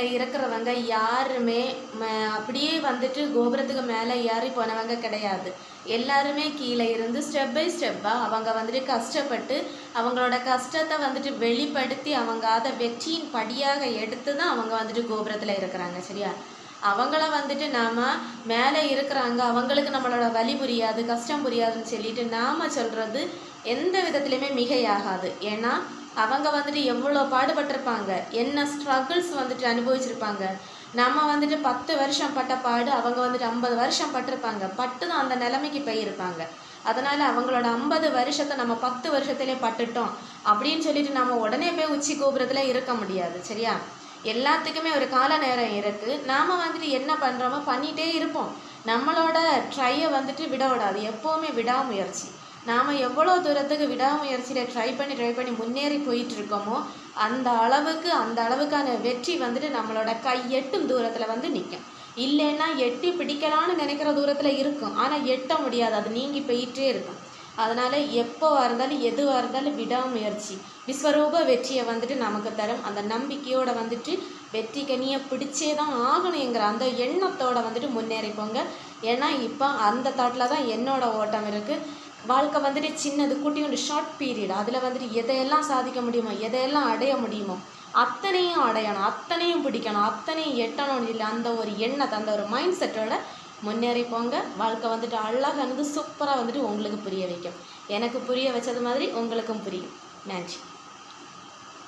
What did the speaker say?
கோபுரத்தில் இருக்கிறவங்க யாருமே ம- அப்படியே வந்துட்டு கோபுரத்துக்கு மேலே ஏறி போனவங்க கிடையாது. எல்லாருமே கீழே இருந்து ஸ்டெப் பை ஸ்டெப்பாக அவங்க வந்துட்டு கஷ்டப்பட்டு அவங்களோட கஷ்டத்தை வந்துட்டு வெளிப்படுத்தி அவங்க அதை வெற்றியின் படியாக எடுத்து தான் அவங்க வந்துட்டு கோபுரத்தில் இருக்கிறாங்க சரியா? அவங்கள வந்துட்டு நாம் மேலே இருக்கிறாங்க அவங்களுக்கு நம்மளோட வலி புரியாது கஷ்டம் புரியாதுன்னு சொல்லிட்டு நாம் சொல்கிறது எந்த விதத்துலையுமே மிகையாகாது. ஏன்னா அவங்க வந்துட்டு எவ்வளோ பாடுபட்டிருப்பாங்க? என்ன ஸ்ட்ரகிள்ஸ் வந்துட்டு அனுபவிச்சிருப்பாங்க? நம்ம வந்துட்டு பத்து வருஷம் பட்ட பாடு அவங்க வந்துட்டு ஐம்பது வருஷம் பட்டிருப்பாங்க. பட்டு தான் அந்த நிலைமைக்கு போயிருப்பாங்க. அதனால அவங்களோட ஐம்பது வருஷத்தை நம்ம பத்து வருஷத்திலே பட்டுட்டோம். அப்படின்னு சொல்லிட்டு நம்ம உடனே போய் உச்சி கோபுரத்துல இருக்க முடியாது. சரியா? எல்லாத்துக்குமே ஒரு கால நேரம் இருக்கு. நாம வந்துட்டு என்ன பண்றோமோ பண்ணிட்டே இருப்போம். நம்மளோட ட்ரையை வந்துட்டு விட விடாது எப்பவுமே விடாமுயற்சி. நாம் எவ்வளோ தூரத்துக்கு விடாமுயற்சியில் ட்ரை பண்ணி ட்ரை பண்ணி முன்னேறி போயிட்டு இருக்கோமோ அந்த அளவுக்கு அந்த அளவுக்கான வெற்றி வந்துட்டு நம்மளோட கை எட்டும் தூரத்தில் வந்து நிற்கும் இல்லைன்னா எட்டி பிடிக்கலான்னு நினைக்கிற தூரத்தில் இருக்கும். ஆனால் எட்ட முடியாது. அது நீங்கி போயிட்டே இருக்கும். அதனால் எப்போவா இருந்தாலும் எதுவாக இருந்தாலும் விடாமுயற்சி விஸ்வரூப வெற்றியை வந்துட்டு நமக்கு தரும். அந்த நம்பிக்கையோடு வந்துட்டு வெற்றி கனியை பிடிச்சே தான் ஆகணுங்கிற அந்த எண்ணத்தோட வந்துட்டு முன்னேறி போங்க. ஏன்னா இப்போ அந்த தாட்டில் தான் என்னோடய ஓட்டம் இருக்குது வாழ்க்கை வந்துட்டு சின்னது குட்டியோண்டு ஷார்ட் பீரியட் அதில் வந்துட்டு எதையெல்லாம் சாதிக்க முடியுமோ எதையெல்லாம் அடைய முடியுமோ அத்தனையும் அடையணும் அத்தனையும் பிடிக்கணும் அத்தனையும் எட்டணும் இல்லை அந்த ஒரு எண்ணத்தை அந்த ஒரு மைண்ட் செட்டோட முன்னேறி போங்க. வாழ்க்கை வந்துட்டு அழகானது சூப்பராக வந்துட்டு உங்களுக்கு புரிய வைக்கும். எனக்கு புரிய வச்சது மாதிரி உங்களுக்கும் புரியும். நன்றி.